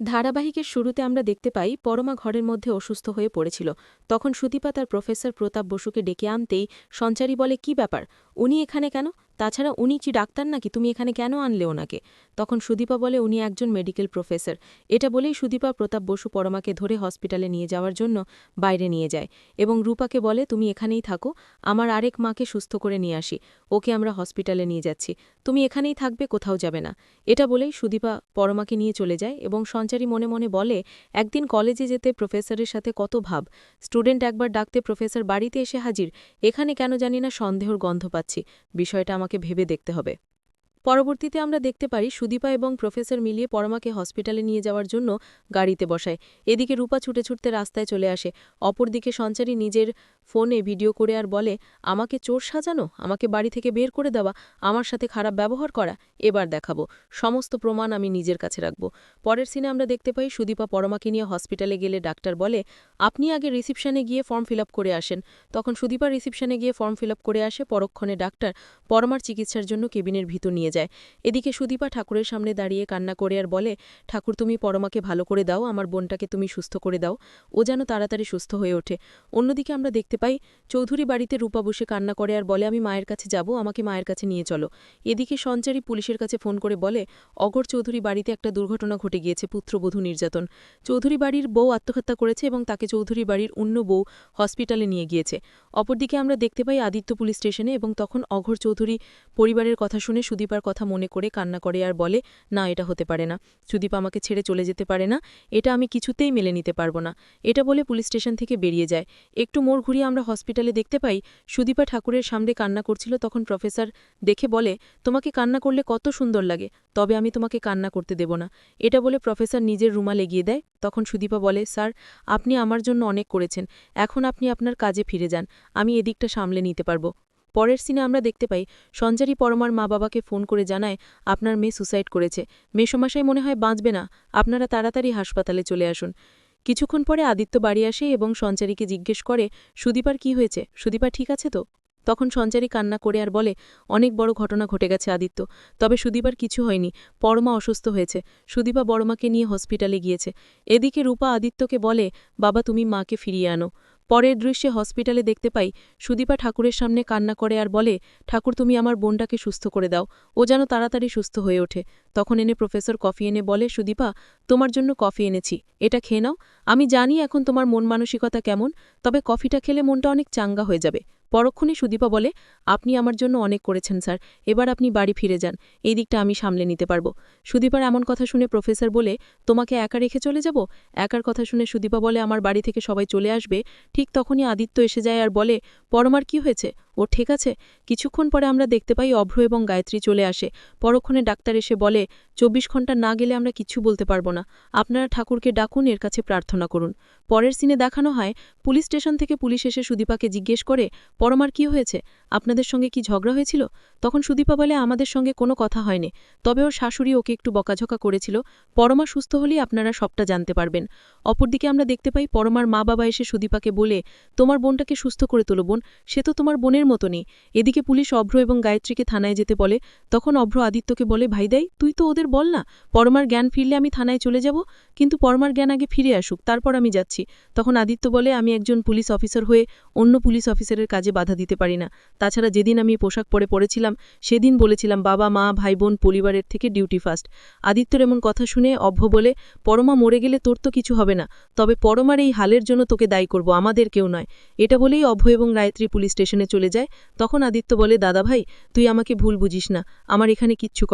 ধারাবাহিকের শুরুতে আমরা দেখতে পাই পরমা ঘরের মধ্যে অসুস্থ হয়ে পড়েছিল। তখন সুদীপা তার প্রফেসর প্রতাপ বসুকে ডেকে আনতেই সঞ্চারী বলে, কি ব্যাপার? উনি এখানে কেন? তাছাড়া উনি কি ডাক্তার নাকি? তুমি এখানে কেন আনলে ওনাকে? তখন সুদীপা বলে, উনি একজন মেডিকেল প্রফেসর এটা বলেই সুদীপা প্রতাপ বসু পরমাকে ধরে হসপিটালে নিয়ে যাওয়ার জন্য বাইরে নিয়ে যায় এবং রূপাকে বলে, তুমি এখানেই থাকো। আমার আরেক মাকে সুস্থ করে নিয়ে আসি। ওকে আমরা হসপিটালে নিয়ে যাচ্ছি। তুমি এখানেই থাকবে, কোথাও যাবে না। এটা বলেই সুদীপা পরমাকে নিয়ে চলে যায় এবং সঞ্চারী মনে মনে বলে, একদিন কলেজে যেতে প্রফেসরের সাথে কত ভাব। স্টুডেন্ট একবার ডাকতে প্রফেসর বাড়িতে এসে হাজির। এখানে কেন জানি না সন্দেহর গন্ধ পাচ্ছি। বিষয়টা আমাকে ভেবে দেখতে হবে। পরবর্তীতে আমরা দেখতে পারি, সুদীপা এবং প্রফেসর মিলিয়ে পরমাকে হসপিটালে নিয়ে যাওয়ার জন্য গাড়িতে বসায়। এদিকে রূপা ছুটে ছুটতে রাস্তায় চলে আসে। অপরদিকে সঞ্চারী নিজের ফোনে ভিডিও করে আর বলে, আমাকে চোর সাজানো, আমাকে বাড়ি থেকে বের করে দেওয়া, আমার সাথে খারাপ ব্যবহার করা, এবার দেখাবো। সমস্ত প্রমাণ আমি নিজের কাছে রাখব। পরের সিনে আমরা দেখতে পাই সুদীপা পরমাকে নিয়ে হসপিটালে গেলে ডাক্তার বলে, আপনি আগে রিসিপশানে গিয়ে ফর্ম ফিল করে আসেন। তখন সুদীপা রিসিপশানে গিয়ে ফর্ম ফিল করে আসে, পরক্ষণে ডাক্তার পরমার চিকিৎসার জন্য কেবিনের ভিতর নিয়ে যায়। এদিকে সুদীপা ঠাকুরের সামনে দাঁড়িয়ে কান্না করে আর বলে, ঠাকুর তুমি পরমাকে ভালো করে দাও, আমার বোনটাকে তুমি সুস্থ করে দাও, ও যেন তাড়াতাড়ি সুস্থ হয়ে ওঠে। অন্যদিকে আমরা দেখতে পাই, চৌধুরী বাড়িতে রূপা বসে কান্না করে আর বলে, আমি মায়ের কাছে যাব, আমাকে মায়ের কাছে নিয়ে চলো। এদিকে সঞ্চারী পুলিশের কাছে ফোন করে বলে, অগর চৌধুরী বাড়িতে একটা দুর্ঘটনা ঘটে গিয়েছে, পুত্রবধূ নির্যাতন। চৌধুরী বাড়ির বউ আত্মহত্যা করেছে এবং তাকে চৌধুরী বাড়ির অন্য বউ হসপিটালে নিয়ে গিয়েছে। অপরদিকে আমরা দেখতে পাই আদিত্য পুলিশ স্টেশনে এবং তখন অঘর চৌধুরী পরিবারের কথা শুনে সুদীপার কথা মনে করে কান্না করে আর বলে, না, এটা হতে পারে না। সুদীপ আমাকে ছেড়ে চলে যেতে পারে না। এটা আমি কিছুতেই মেলে নিতে পারব না। এটা বলে পুলিশ স্টেশন থেকে বেরিয়ে যায়। একটু মোড় ঘুরিয়ে আমরা হসপিটালে দেখতে পাই, সুদীপা ঠাকুরের সামনে কান্না করছিল, তখন প্রফেসর দেখে বলে, তোমাকে কান্না করলে কত সুন্দর লাগে, তবে আমি তোমাকে কান্না করতে দেব না। এটা বলে প্রফেসর নিজের রুমাল এগিয়ে দেয়, তখন সুদীপা বলে, স্যার, আপনি আমার জন্য অনেক করেছেন, এখন আপনি আপনার কাজে ফিরে যান, আমি এদিকটা সামলে নিতে পারব। পরের সিনে আমরা দেখতে পাই, সঞ্জারি পরমার মা বাবাকে ফোন করে জানায়, আপনার মেয়ে সুসাইড করেছে। মেসোমাশাই মনে হয়, বাঁচবে না, আপনারা তাড়াতাড়ি হাসপাতালে চলে আসুন। কিছুক্ষণ পরে আদিত্য বাড়ি আসে এবং সঞ্চারীকে জিজ্ঞেস করে, সুদীপার কি হয়েছে? সুদীপা ঠিক আছে তো? তখন সঞ্চারী কান্না করে আর বলে, অনেক বড় ঘটনা ঘটে গেছে আদিত্য। তবে সুদীপার কিছু হয়নি। পরমা অসুস্থ হয়েছে। সুদীপা বড়মাকে নিয়ে হসপিটালে গিয়েছে। এদিকে রূপা আদিত্যকে বলে, বাবা, তুমি মাকে ফিরিয়ে আনো। পরের দৃশ্যে হসপিটালে দেখতে পাই সুদীপা ঠাকুরের সামনে কান্না করে আর বলে, ঠাকুর, তুমি আমার বোনটাকে সুস্থ করে দাও। ও যেন তাড়াতাড়ি সুস্থ হয়ে ওঠে। তখন এনে প্রফেসর কফি এনে বলে, সুদীপা, তোমার জন্য কফি এনেছি। এটা খেয়ে নাও। আমি জানি এখন তোমার মন মানসিকতা কেমন, তবে কফিটা খেলে মনটা অনেক চাঙ্গা হয়ে যাবে। পরক্ষণে সুদীপা বলে, আপনি আমার জন্য অনেক করেছেন, স্যার। এবার আপনি বাড়ি ফিরে যান। এই দিকটা আমি সামলে নিতে পারব। সুদীপার এমন কথা শুনে প্রফেসর বলে, তোমাকে একা রেখে চলে যাব? একার কথা শুনে সুদীপা বলে, আমার বাড়ি থেকে সবাই চলে আসবে। ঠিক তখনই আদিত্য এসে যায় আর বলে, পরমার কি হয়েছে? ও ঠিক আছে, কিছুক্ষণ পরে আমরা দেখতে পাই অভ্র এবং গায়ত্রী চলে আসে। পরক্ষণে ডাক্তার এসে বলে, চব্বিশ ঘণ্টা না গেলে আমরা কিছু বলতে পারব না। আপনারা ঠাকুরকে ডাকুন, এর কাছে প্রার্থনা করুন। পরের সিনে দেখানো হয়, পুলিশ স্টেশন থেকে পুলিশ এসে সুদীপাকে জিজ্ঞেস করে পরমার কি হয়েছে? আপনাদের সঙ্গে কি ঝগড়া হয়েছিল? তখন সুদীপা বলে, আমাদের সঙ্গে কোনো কথা হয়নি। তবে ওর শাশুড়ি ওকে একটু বকাঝকা করেছিল। পরমা সুস্থ হলেই আপনারা সবটা জানতে পারবেন। অপরদিকে আমরা দেখতে পাই পরমার মা বাবা এসে সুদীপাকে বলে, তোমার বোনটাকে সুস্থ করে তোলো বোন। সে তো তোমার বোনের মতনই। এদিকে পুলিশ অভ্র এবং গায়ত্রীকে থানায় যেতে বলে, তখন অভ্র আদিত্যকে বলে ভাইদাই তুই তো ওদের বল না, পরমার জ্ঞান ফিরলে আমি থানায় চলে যাব, কিন্তু পরমার জ্ঞান আগে ফিরে আসুক, তারপর আমি যাচ্ছি। তখন আদিত্য বলে, আমি একজন পুলিশ অফিসার হয়ে অন্য পুলিশ অফিসারের কাজে বাধা দিতে পারি না। তাছাড়া যেদিন আমি পোশাক পরে পড়েছিলাম, সেদিন বলেছিলাম, বাবা, মা, ভাই, বোন পরিবারের থেকে ডিউটি ফার্স্ট। আদিত্যর এমন কথা শুনে অভ্য বলে, পরমা মরে গেলে তোর তো কিছু হবে না, তবে পরমার এই হালের জন্য তোকে দায়ী করব, আমাদের কেউ নয়। এটা বলেই অভ্য এবং গায়ত্রী পুলিশ স্টেশনে চলে যায় তখন আদিত্য বলে দাদা ভাই তুই আমাকে ভুল বুঝিস না। আমার এখানে কিচ্ছু